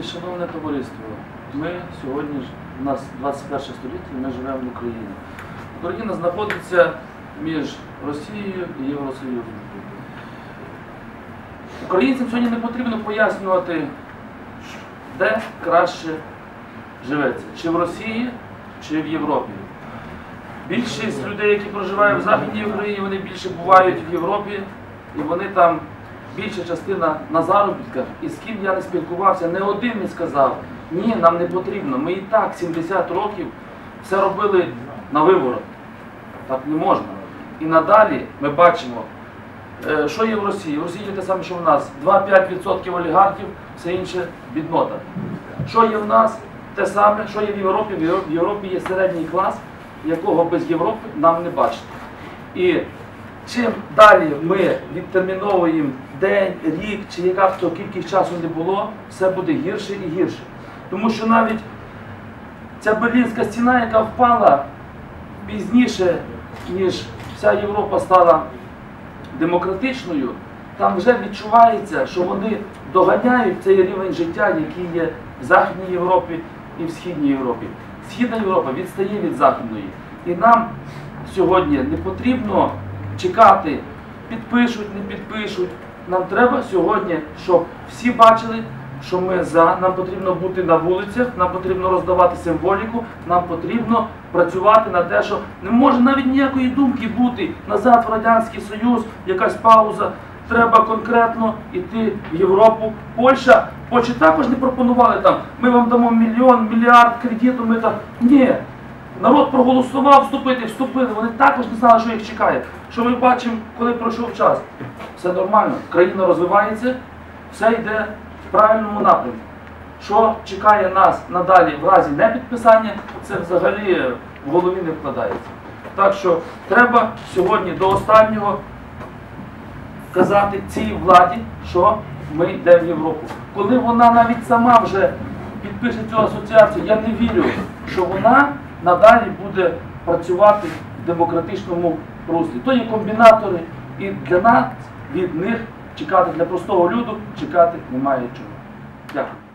Значить, шановне товариство, ми сьогодні у нас 21 століття, ми живемо в Україні. Україна знаходиться між Росією і Євросоюзом. Українцям сьогодні не потрібно пояснювати, де краще живеться, чи в Росії, чи в Європі. Більшість людей, які проживають в Західній Україні, вони більше бувають в Європі, і вони там більша частина на заробітках. І з ким я не спілкувався, не один не сказав, ні, нам не потрібно. Ми і так 70 років все робили на виворот. Так не можна. І надалі ми бачимо, е, що є в Росії. В Росії є те саме, що в нас. 2-5% олігархів, все інше біднота. Що є в нас? Те саме, що є в Європі. В Європі- є середній клас, якого без Європи нам не бачити. І чим далі ми відтерміновуємо день, рік чи яка б то кількість часу не було, все буде гірше і гірше. Тому що навіть ця Берлінська стіна, яка впала пізніше, ніж вся Європа стала демократичною, там вже відчувається, що вони доганяють цей рівень життя, який є в Західній Європі і в Східній Європі. Східна Європа відстає від Західної. І нам сьогодні не потрібно чекати, підпишуть, не підпишуть. Нам треба сьогодні, щоб всі бачили, що ми за, нам потрібно бути на вулицях, нам потрібно роздавати символіку, нам потрібно працювати на те, що не може навіть ніякої думки бути назад в Радянський Союз, якась пауза. Треба конкретно йти в Європу. Польща, Польщі також не пропонували там, ми вам дамо мільйон, мільярд кредиту, ми там. Ні. Народ проголосував вступити, вступили. Вони також не знали, що їх чекає. Що ми бачимо, коли пройшов час? Все нормально, країна розвивається, все йде в правильному напрямку. Що чекає нас надалі в разі непідписання, це взагалі в голові не вкладається. Так що треба сьогодні до останнього казати цій владі, що ми йдемо в Європу. Коли вона навіть сама вже підпише цю асоціацію, я не вірю, що вона надалі буде працювати в демократичному руслі. То є комбінатори, і для нас від них чекати, для простого люду чекати немає чого. Дякую.